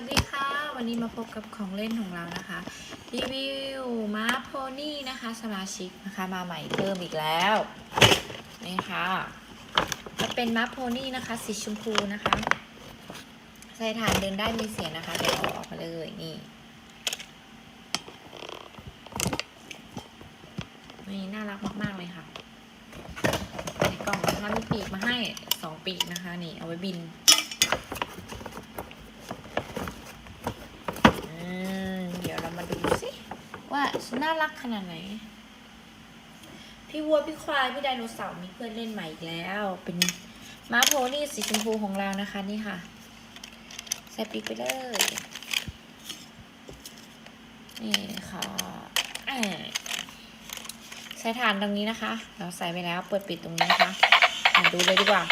วัสดีค่ะ วันนี้มาพบกับของเล่นของเรานะคะ รีวิวม้าโพนี่นะคะ สมาชิกนะคะ มาใหม่เพิ่มอีกแล้ว นี่ค่ะ จะเป็นม้าโพนี่นะคะ สีชมพูนะคะ ใส่ฐานเดินได้มีเสียงนะคะ เดี๋ยวเอาออกมาเลย นี่ นี่น่ารักมาก ๆ เลยค่ะ ในกล่องนะคะมีปีกมาให้สองปีกนะคะ นี่เอาไว้บิน อืมเดี๋ยวเรามาดูสิ ว่าน่ารักขนาดไหน พี่วัวพี่ควายพี่ไดโนเสาร์มีเพื่อนเล่นใหม่อีกแล้ว เป็นม้าโพนี่สีชมพูของเรานะคะนี่ค่ะใส่ปีกไปเลย นี่ค่ะใส่ฐานตรงนี้นะคะ เราใส่ไปแล้วเปิดปิดตรงนี้นะคะ ดูเลยดีกว่า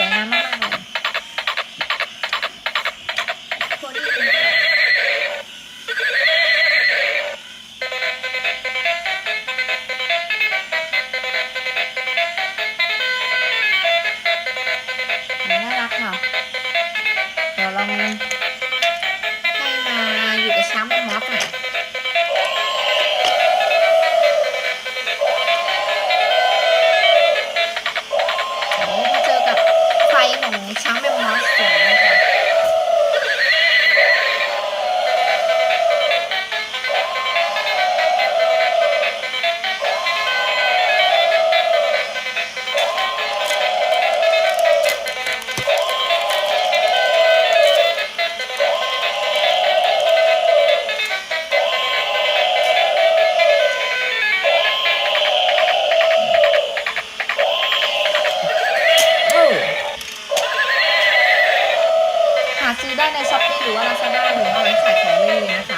วยงามมากๆเลยน่ารักค่ะ เดี๋ยวลอง ได้ในช้อปปี้หรือว่าลาซาด้าหรือว่าร้านขายของเล่นเลยนะคะ